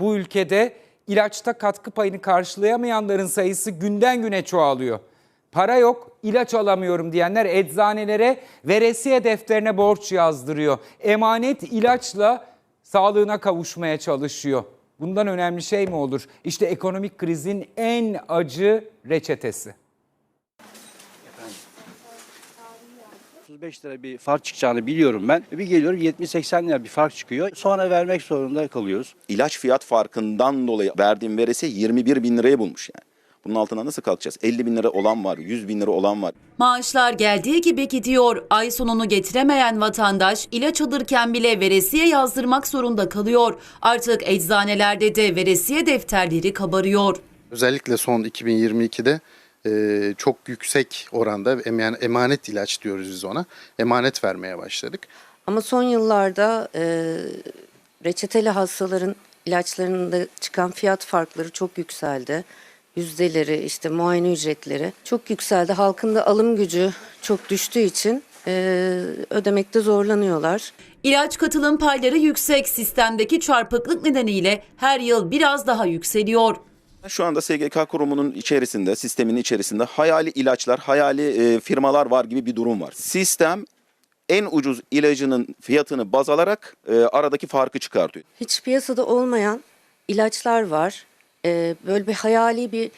Bu ülkede ilaçta katkı payını karşılayamayanların sayısı günden güne çoğalıyor. Para yok, ilaç alamıyorum diyenler eczanelere veresiye defterine borç yazdırıyor. Emanet ilaçla sağlığına kavuşmaya çalışıyor. Bundan önemli şey mi olur? İşte ekonomik krizin en acı reçetesi. 35 lira bir fark çıkacağını biliyorum ben. Bir geliyorum 70-80 lira bir fark çıkıyor. Sonra vermek zorunda kalıyoruz. İlaç fiyat farkından dolayı verdiğim veresiye 21 bin liraya bulmuş yani. Bunun altından nasıl kalkacağız? 50 bin lira olan var, 100 bin lira olan var. Maaşlar geldiği gibi gidiyor. Ay sonunu getiremeyen vatandaş ilaç alırken bile veresiye yazdırmak zorunda kalıyor. Artık eczanelerde de veresiye defterleri kabarıyor. Özellikle son 2022'de e, çok yüksek oranda ema- emanet ilaç diyoruz biz ona. Emanet vermeye başladık. Ama son yıllarda e, reçeteli hastaların ilaçlarında çıkan fiyat farkları çok yükseldi. Yüzdeleri, işte muayene ücretleri çok yükseldi. Halkın da alım gücü çok düştüğü için e, ödemekte zorlanıyorlar. İlaç katılım payları yüksek sistemdeki çarpıklık nedeniyle her yıl biraz daha yükseliyor. Şu anda SGK kurumunun içerisinde, sistemin içerisinde hayali ilaçlar, hayali e, firmalar var gibi bir durum var. Sistem en ucuz ilacının fiyatını baz alarak e, aradaki farkı çıkartıyor. Hiç piyasada olmayan ilaçlar var. E, böyle bir hayali bir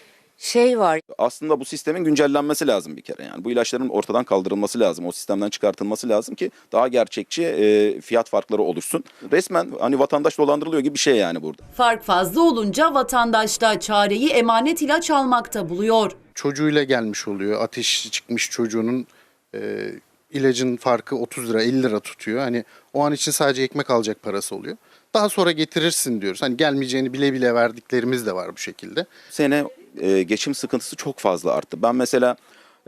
şey var. Aslında bu sistemin güncellenmesi lazım bir kere. Yani bu ilaçların ortadan kaldırılması lazım. O sistemden çıkartılması lazım ki daha gerçekçi e, fiyat farkları oluşsun. Resmen hani vatandaş dolandırılıyor gibi bir şey yani burada. Fark fazla olunca vatandaş da çareyi emanet ilaç almakta buluyor. Çocuğuyla gelmiş oluyor. Ateş çıkmış çocuğunun e, ilacın farkı 30 lira 50 lira tutuyor. Hani o an için sadece ekmek alacak parası oluyor. Daha sonra getirirsin diyoruz. Hani gelmeyeceğini bile bile verdiklerimiz de var bu şekilde. sene e, geçim sıkıntısı çok fazla arttı. Ben mesela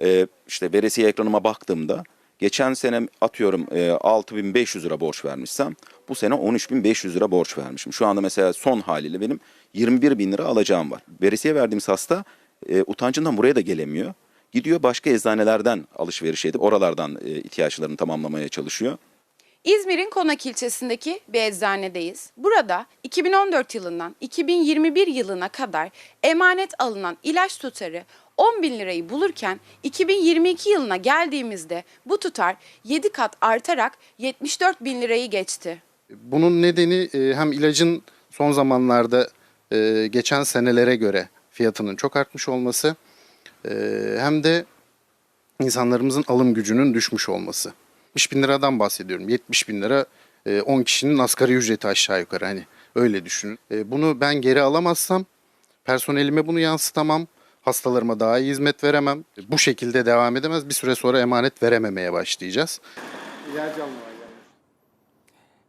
e, işte veresiye ekranıma baktığımda geçen sene atıyorum e, 6500 lira borç vermişsem bu sene 13500 lira borç vermişim. Şu anda mesela son haliyle benim 21 bin lira alacağım var. Veresiye verdiğimiz hasta e, utancından buraya da gelemiyor. Gidiyor başka eczanelerden alışveriş edip oralardan e, ihtiyaçlarını tamamlamaya çalışıyor. İzmir'in Konak ilçesindeki bir eczanedeyiz. Burada 2014 yılından 2021 yılına kadar emanet alınan ilaç tutarı 10 bin lirayı bulurken 2022 yılına geldiğimizde bu tutar 7 kat artarak 74 bin lirayı geçti. Bunun nedeni e, hem ilacın son zamanlarda e, geçen senelere göre fiyatının çok artmış olması e, hem de insanlarımızın alım gücünün düşmüş olması. 70 bin liradan bahsediyorum. 70 bin lira e, 10 kişinin asgari ücreti aşağı yukarı hani öyle düşünün. E, Bunu ben geri alamazsam personelime bunu yansıtamam. Hastalarıma daha iyi hizmet veremem. Bu şekilde devam edemez. Bir süre sonra emanet verememeye başlayacağız.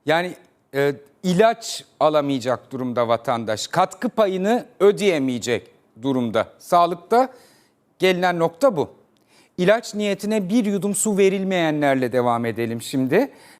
Yani e, ilaç alamayacak durumda vatandaş. Katkı payını ödeyemeyecek durumda. Sağlıkta gelinen nokta bu. İlaç niyetine bir yudum su verilmeyenlerle devam edelim şimdi.